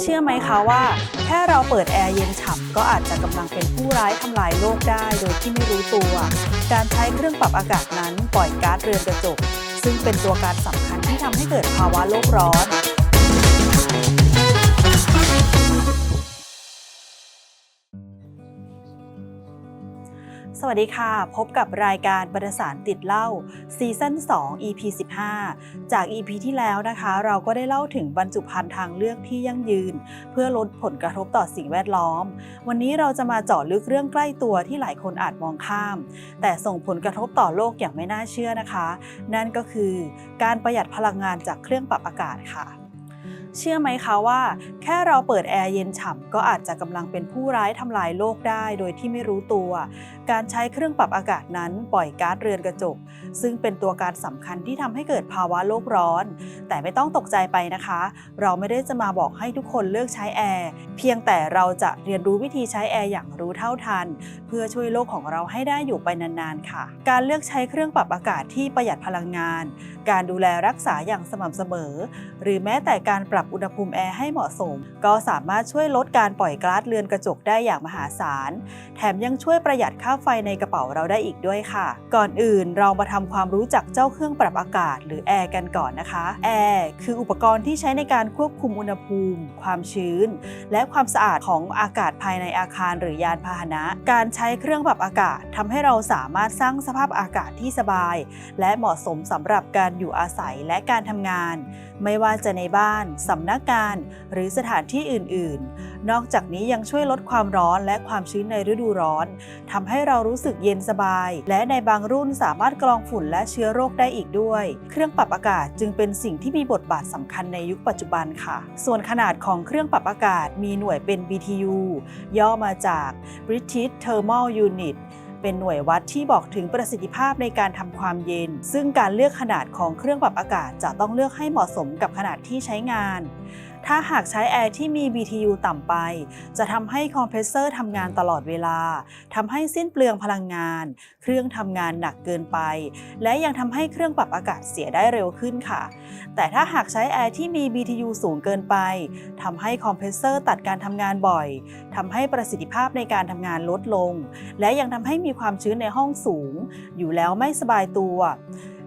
เชื่อไหมคะว่า แค่เราเปิดแอร์เย็นฉ่ำก็อาจจะกำลังเป็นผู้ร้ายทำลายโลกได้โดยที่ไม่รู้ตัว การใช้เครื่องปรับอากาศนั้นปล่อยก๊าซเรือนกระจก ซึ่งเป็นตัวการสำคัญที่ทำให้เกิดภาวะโลกร้อน วัสดีค่ะ พบกับรายการบรรสารติดเล่าซีซั่น2 EP 15 จาก EP ที่แล้วนะคะ เราก็ได้เล่าถึงบรรจุภัณฑ์ทางเลือกที่ยั่งยืน เพื่อลดผลกระทบต่อสิ่งแวดล้อม วันนี้เราจะมาเจาะลึกเรื่องใกล้ตัวที่หลายคนอาจมองข้าม แต่ส่งผลกระทบต่อโลกอย่างไม่น่าเชื่อนะคะ นั่นก็คือการประหยัดพลังงานจากเครื่องปรับอากาศค่ะ เชื่อไหมคะว่า แค่เราเปิดแอร์เย็นฉ่ำก็อาจจะกำลังเป็นผู้ร้ายทำลายโลกได้โดยที่ไม่รู้ตัว การใช้เครื่องปรับอากาศนั้นปล่อยก๊าซเรือนกระจก ซึ่งเป็นตัวการสำคัญที่ทำให้เกิดภาวะโลกร้อน แต่ไม่ต้องตกใจไปนะคะ เราไม่ได้จะมาบอกให้ทุกคนเลิกใช้แอร์เพียงแต่เราจะเรียนรู้วิธีใช้แอร์อย่างรู้เท่าทัน เพื่อช่วยโลกของเราให้ได้อยู่ไปนานๆค่ะ การเลือกใช้เครื่องปรับอากาศที่ประหยัดพลังงาน การดูแลรักษาอย่างสม่ำเสมอ หรือแม้แต่การปรับอุณหภูมิแอร์ให้เหมาะสม ก็สามารถช่วยลดการปล่อยก๊าซเรือนกระจกได้อย่างมหาศาล แถมยังช่วยประหยัดค่าไฟในกระเป๋าเราได้อีกด้วยค่ะ ก่อนอื่นเรามาทำความรู้จักเจ้าเครื่องปรับอากาศ หรือแอร์กันก่อนนะคะแอร์คืออุปกรณ์ที่ใช้ในการควบคุมอุณหภูมิ ความชื้น และความสะอาดของอากาศภายในอาคารหรือยานพาหนะ การใช้เครื่องปรับอากาศทำให้เราสามารถสร้างสภาพอากาศที่สบาย และเหมาะสมสำหรับการอยู่อาศัยและการทำงาน ไม่ว่าจะในบ้านสำนักงานหรือสถานที่อื่น ๆ นอกจากนี้ยังช่วยลดความร้อนและความชื้นในฤดูร้อนทำให้เรารู้สึกเย็นสบาย และในบางรุ่นสามารถกรองฝุ่นและเชื้อโรคได้อีกด้วย เครื่องปรับอากาศจึงเป็นสิ่งที่มีบทบาทสำคัญในยุคปัจจุบันค่ะ ส่วนขนาดของเครื่องปรับอากาศมีหน่วยเป็น BTU ย่อมาจาก British Thermal Unit เป็นหน่วยวัดที่บอกถึงประสิทธิภาพในการทำความเย็น ซึ่งการเลือกขนาดของเครื่องปรับอากาศจะต้องเลือกให้เหมาะสมกับขนาดที่ใช้งาน ถ้าหากใช้แอร์ที่มี BTU ต่ำไป จะทำให้คอมเพรสเซอร์ทำงานตลอดเวลา ทำให้สิ้นเปลืองพลังงาน เครื่องทำงานหนักเกินไป และยังทำให้เครื่องปรับอากาศเสียได้เร็วขึ้นค่ะ แต่ถ้าหากใช้แอร์ที่มี BTU สูงเกินไปทำให้คอมเพรสเซอร์ตัดการทำงานบ่อยทำให้ประสิทธิภาพในการทำงานลดลง และยังทำให้มีความชื้นในห้องสูง อยู่แล้วไม่สบายตัว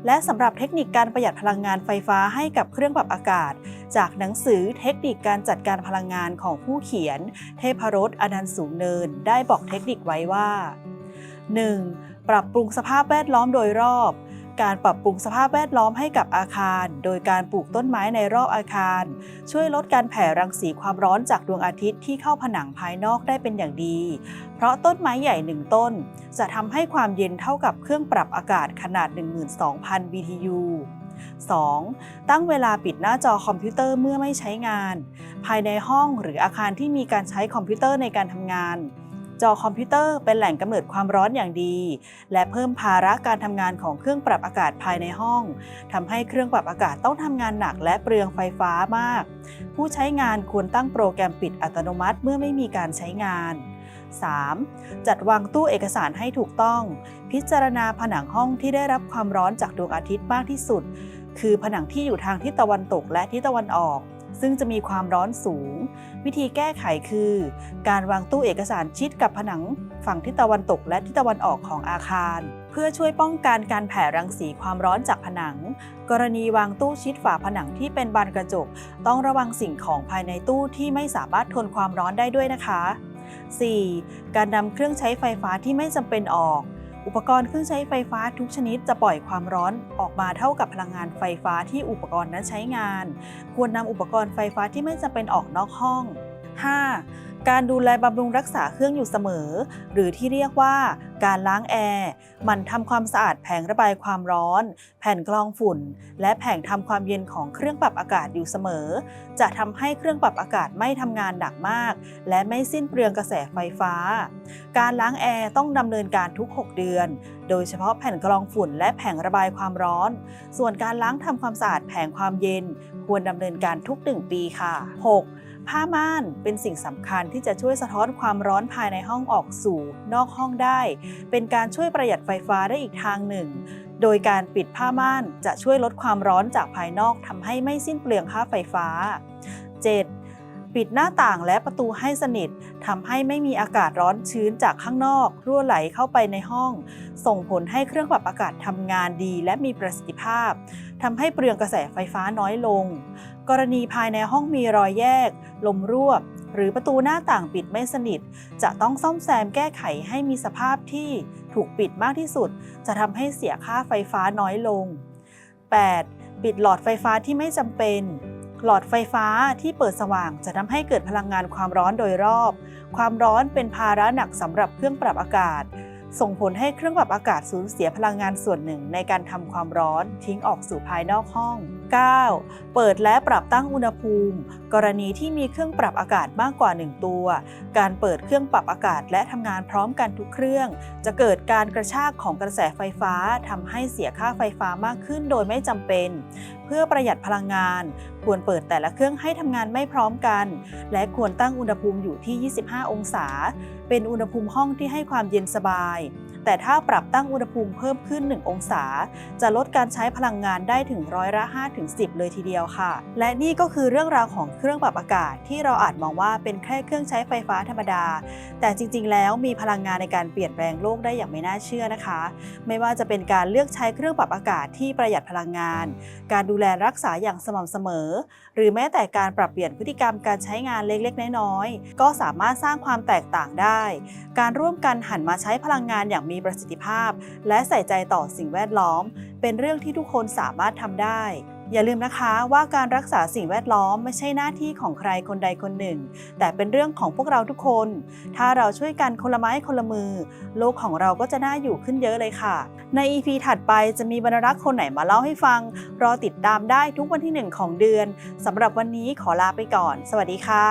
และสำหรับเทคนิคการประหยัดพลังงานไฟฟ้าให้กับเครื่องปรับอากาศ จากหนังสือเทคนิคการจัดการพลังงานของผู้เขียน เทพรสอนันต์สูงเนิน ได้บอกเทคนิคไว้ว่า 1. ปรับปรุงสภาพแวดล้อมโดยรอบ การปรับปรุงสภาพแวดล้อมให้กับอาคาร โดยการปลูกต้นไม้ในรอบอาคาร ช่วยลดการแผ่รังสีความร้อนจากดวงอาทิตย์ที่เข้าผนังภายนอกได้เป็นอย่างดี เพราะต้นไม้ใหญ่หนึ่งต้น จะทำให้ความเย็นเท่ากับเครื่องปรับอากาศขนาด 12,000 BTU 2. ตั้งเวลาปิดหน้าจอคอมพิวเตอร์เมื่อไม่ใช้งาน ภายในห้องหรืออาคารที่มีการใช้คอมพิวเตอร์ในการทำงาน จอคอมพิวเตอร์เป็นแหล่งกำเนิดความร้อนอย่างดี และเพิ่มภาระการทำงานของเครื่องปรับอากาศภายในห้องทำให้เครื่องปรับอากาศต้องทำงานหนักและเปลืองไฟฟ้ามาก ผู้ใช้งานควรตั้งโปรแกรมปิดอัตโนมัติเมื่อไม่มีการใช้งาน 3. จัดวางตู้เอกสารให้ถูกต้อง พิจารณาผนังห้องที่ได้รับความร้อนจากดวงอาทิตย์มากที่สุด คือผนังที่อยู่ทางทิศตะวันตกและทิศตะวันออก ซึ่งจะมีความร้อนสูง วิธีแก้ไขคือ การวางตู้เอกสารชิดกับผนังฝั่งทิศตะวันตกและทิศตะวันออกของอาคาร เพื่อช่วยป้องกันการแผ่รังสีความร้อนจากผนัง กรณีวางตู้ชิดฝาผนังที่เป็นบานกระจก ต้องระวังสิ่งของภายในตู้ที่ไม่สามารถทนความร้อนได้ด้วยนะคะ 4. การนำเครื่องใช้ไฟฟ้าที่ไม่จำเป็นออก อุปกรณ์เครื่องใช้ไฟฟ้าทุกชนิดจะปล่อยความร้อนออกมาเท่ากับพลังงานไฟฟ้าที่อุปกรณ์นั้นใช้งาน ควรนำอุปกรณ์ไฟฟ้าที่ไม่จำเป็นออกนอกห้อง 5. การดูแลบำรุงรักษาเครื่องอยู่เสมอ หรือที่เรียกว่าการล้างแอร์มันทำความสะอาดแผงระบายความร้อน แผ่นกรองฝุ่น และแผงทำความเย็นของเครื่องปรับอากาศอยู่เสมอ จะทำให้เครื่องปรับอากาศไม่ทำงานหนักมาก และไม่สิ้นเปลืองกระแสไฟฟ้า การล้างแอร์ต้องดำเนินการทุก 6 เดือน โดยเฉพาะแผ่นกรองฝุ่น และแผงระบายความร้อน ส่วนการล้างทำความสะอาดแผงความเย็น ควรดำเนินการทุก 1 ปีค่ะ 6. ผ้าม่านเป็นสิ่งสำคัญที่จะช่วยสะท้อนความร้อนภายในห้องออกสู่ นอกห้องได้ เป็นการช่วยประหยัดไฟฟ้าได้อีกทางหนึ่ง โดยการปิดผ้าม่านจะช่วยลดความร้อนจากภายนอกทำให้ไม่สิ้นเปลืองค่าไฟฟ้า 7. ปิดหน้าต่างและประตูให้สนิททำให้ไม่มีอากาศร้อนชื้นจากข้างนอก รั่วไหลเข้าไปในห้อง ส่งผลให้เครื่องปรับอากาศทำงานดีและมีประสิทธิภาพทำให้เปลืองกระแสไฟฟ้าน้อยลง กรณีภายในห้องมีรอยแยก ลมรั่ว หรือประตูหน้าต่างปิดไม่สนิท จะต้องซ่อมแซมแก้ไขให้มีสภาพที่ถูกปิดมากที่สุด จะทำให้เสียค่าไฟฟ้าน้อยลง 8. ปิดหลอดไฟฟ้าที่ไม่จำเป็น หลอดไฟฟ้าที่เปิดสว่างจะทำให้เกิดพลังงานความร้อนโดยรอบ ความร้อนเป็นภาระหนักสำหรับเครื่องปรับอากาศ ส่งผลให้เครื่องปรับอากาศสูญเสียพลังงานส่วนหนึ่งในการทำความร้อนทิ้งออกสู่ภายนอกห้อง 9. เปิดและปรับตั้งอุณหภูมิ กรณีที่มีเครื่องปรับอากาศมากกว่า 1 ตัว การเปิดเครื่องปรับอากาศและทำงานพร้อมกันทุกเครื่อง จะเกิดการกระชากของกระแสไฟฟ้าทำให้เสียค่าไฟฟ้ามากขึ้นโดยไม่จำเป็น เพื่อประหยัดพลังงาน ควรเปิดแต่ละเครื่องให้ทำงานไม่พร้อมกัน และควรตั้งอุณหภูมิอยู่ที่ 25 องศา เป็นอุณหภูมิห้องที่ให้ความเย็นสบาย แต่ถ้าปรับตั้งอุณหภูมิเพิ่มขึ้น 1 องศา จะลดการใช้พลังงานได้ถึงร้อยละ5-10 เลยทีเดียวค่ะ และนี่ก็คือเรื่องราวของเครื่องปรับอากาศที่เราอาจมองว่าเป็นแค่เครื่องใช้ไฟฟ้าธรรมดา แต่จริง ๆ แล้วมีพลังงานในการเปลี่ยนแปลงโลกได้อย่างไม่น่าเชื่อนะคะ ไม่ว่าจะเป็นการเลือกใช้เครื่องปรับอากาศที่ประหยัดพลังงาน การดูแลรักษาอย่างสม่ำเสมอ หรือแม้แต่การปรับเปลี่ยนพฤติกรรมการใช้งานเล็กๆ น้อยๆก็สามารถสร้างความแตกต่างได้การร่วมกันหันมาใช้พลังงานอย่างมีประสิทธิภาพ และใส่ใจต่อสิ่งแวดล้อม เป็นเรื่องที่ทุกคนสามารถทำได้ อย่าลืมนะคะว่าการรักษาสิ่งแวดล้อมไม่ใช่หน้าที่ของใครคนใดคนหนึ่ง แต่เป็นเรื่องของพวกเราทุกคน ถ้าเราช่วยกันคนละไม้คนละมือ โลกของเราก็จะน่าอยู่ขึ้นเยอะเลยค่ะ ใน EP ถัดไปจะมีบรรลักษ์คนไหนมาเล่าให้ฟัง รอติดตามได้ทุกวันที่ 1 ของเดือนสำหรับวันนี้ขอลาไปก่อน สวัสดีค่ะ